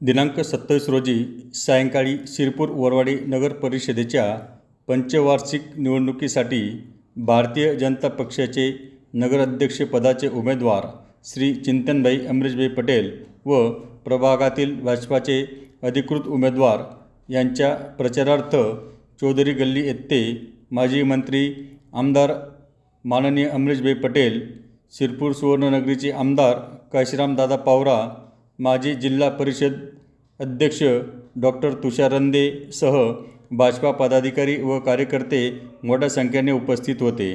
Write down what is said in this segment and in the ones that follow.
दिनांक सत्तावीस रोजी सायंकाळी शिरपूर वरवाडी नगर परिषदेच्या पंचवार्षिक निवडणुकीसाठी भारतीय जनता पक्षाचे नगराध्यक्षपदाचे उमेदवार श्री चिंतनभाई अमरीशभाई पटेल व प्रभागातील भाजपाचे अधिकृत उमेदवार यांच्या प्रचारार्थ चौधरी गल्ली येथे माजी मंत्री आमदार माननीय अमरीशभाई पटेल शिरपूर सुवर्णनगरीचे आमदार काशीरामदादा पावरा माजी जिल्हा परिषद अध्यक्ष डॉक्टर तुषार रंदे सह भाजपा पदाधिकारी व कार्यकर्ते मोठ्या संख्येने उपस्थित होते.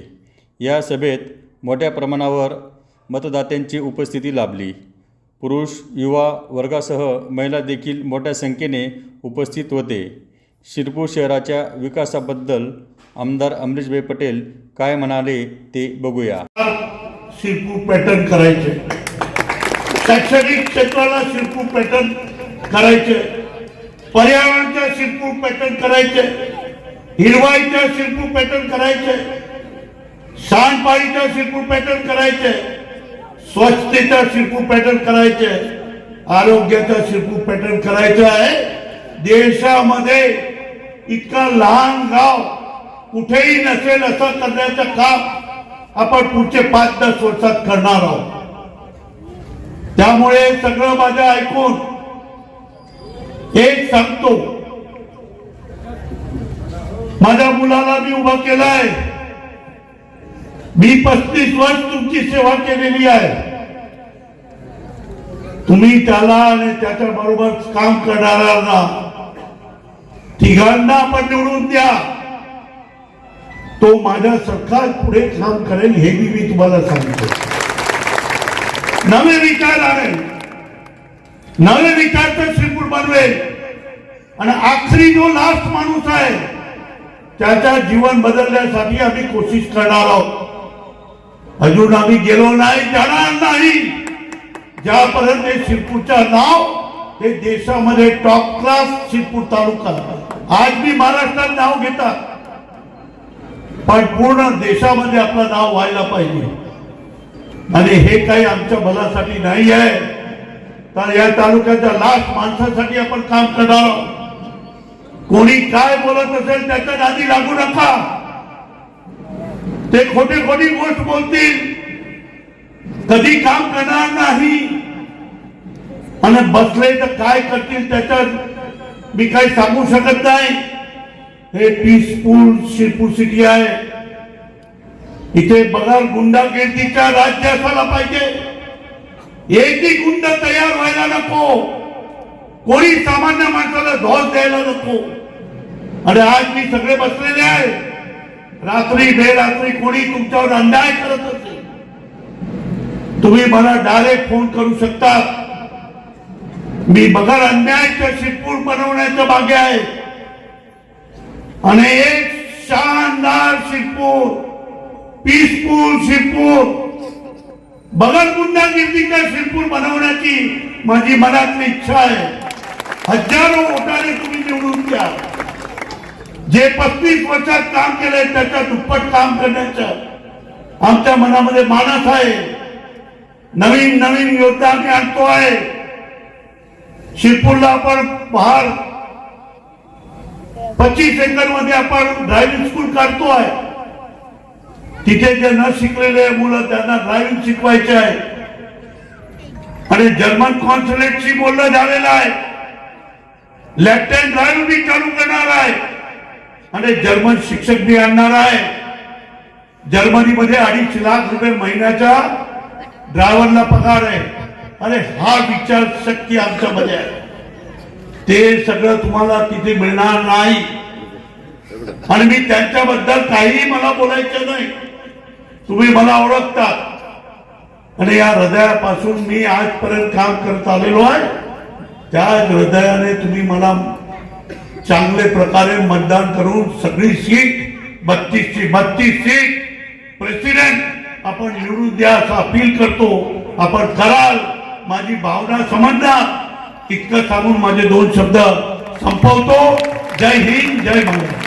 या सभेत मोठ्या प्रमाणावर मतदात्यांची उपस्थिती लाभली. पुरुष युवा वर्गासह महिला देखील मोठ्या संख्येने उपस्थित होते. शिरपूर शहराच्या विकासाबद्दल आमदार अमरीशभाई पटेल काय म्हणाले ते बघूया. शिरपूर पॅटर्न करायचे. शैक्षणिक क्षेत्राला शिरपूर पॅटर्न करायचे. पर्यावरणाच्या शिरपूर पॅटर्न करायचे. हिरवाईच्या शिरपूर पॅटर्न करायचे. सांडपाळीच्या शिरपूर पॅटर्न करायचे. स्वच्छतेचा शिरपूर पॅटर्न करायचे. आरोग्याचा शिरपूर पॅटर्न करायचं आहे. देशामध्ये इतका लहान गाव कुठेही नसेल असं करण्याचं काम आपण पुढचे पाच दस वर्षात करणार आहोत. त्यामुळे सगळं माझं ऐकून एक सांगतो. माझ्या मुलाला मी उभा केलाय. मी पस्तीस वर्ष तुमची सेवा केलेली आहे. तुम्ही त्याला आणि त्याच्या बरोबर काम करणाऱ्यांना तिघांना आपण निवडून द्या. तो माझ्या सरकार पुढे काम करेल हे मी मी तुम्हाला सांगतो. नवे विचार आणेल नवे विचार तर श्रीपूर बनवेल आणि आखरी जो लास्ट माणूस आहे त्याच्या जीवन बदलण्यासाठी आम्ही कोशिश करणार आहोत. अजून आम्ही गेलो नाही जाणार नाही. ज्यापर्यंत हे शिरपूरचं नाव हे देशामध्ये टॉप क्लास शिरपूर तालुका. आज मी महाराष्ट्रात नाव घेतात पण पूर्ण देशामध्ये आपलं नाव व्हायला पाहिजे. आणि हे काही आमच्या भलासाठी नाही आहे तर या तालुक्याच्या लाख माणसासाठी आपण काम करणार आहोत. कोणी काय बोलत असेल त्याच्या नादी लागू नका. ते खोटी खोटी गोष्ट बोलतील. कधी काम करणार नाही. आणि बसले तर काय करतील त्याच्यात मी काही सांगू शकत नाही. हे पीसफुल शिरपूर सिटी आहे. इथे बघा गुंडागिर्दीच्या राज्य असायला पाहिजे. एकही गुंड तयार व्हायला नको. कोणी सामान्य माणसाला धोस द्यायला नको. आणि आज मी सगळे बसलेले आहे. रात्री बेरात्री कोणी तुमच्यावर अन्याय करत असेल. तुम्ही मला डायरेक्ट फोन करू शकता. मी बघा अन्यायच्या शिरपूर बनवण्याच्या मागे आहे. आणि एक शानदार शिरपूर पीसफुल शिरपूर बगल गुंडागिर्दीचा शिरपूर बनवण्याची माझी मनातली इच्छा आहे. हजारो वोटाने तुम्ही निवडून द्या. जे पस्तीस वर्षात काम केलंय त्याच्या दुप्पट काम करण्याचं आमच्या मनामध्ये मानस आहे. नवीन नवीन योजना आम्ही आणतो आहे. शिरपूरला आपण पच्चीस एकर मध्ये आपण ड्रायव्हिंग स्कूल काढतो आहे. तिथे जे न शिकलेले मुलं त्यांना ड्रायव्हिंग शिकवायचे आहे. आणि जर्मन कॉन्सुलेटशी बोलणं झालेलं आहे. लेफ्टनंट ड्रायव्हिंग बी चालू करणार आहे. आणि जर्मन शिक्षक बी आणणार आहे. जर्मनीमध्ये अडीच लाख रुपये महिन्याच्या ड्रायव्हरला पगार आहे. अरे हा विचार शक्ती आमच्यामध्ये आहे. ते सगळं तुम्हाला तिथे मिळणार नाही. आणि मी त्यांच्याबद्दल काहीही मला बोलायचं नाही. तुम्ही मला ओळखतात. आणि या हृदयापासून मी आजपर्यंत काम करत आलेलो आहे. त्या हृदयाने तुम्ही मला चांगले प्रकारे मतदान करून सगळी सीट बत्तीसची बत्तीस सीट प्रेसिडेंट आपण निवडून द्या असं अपील करतो. आपण कराल. माझी भावना समजणार इतकं सांगून माझे दोन शब्द संपवतो. जय हिंद जय महाराष्ट्र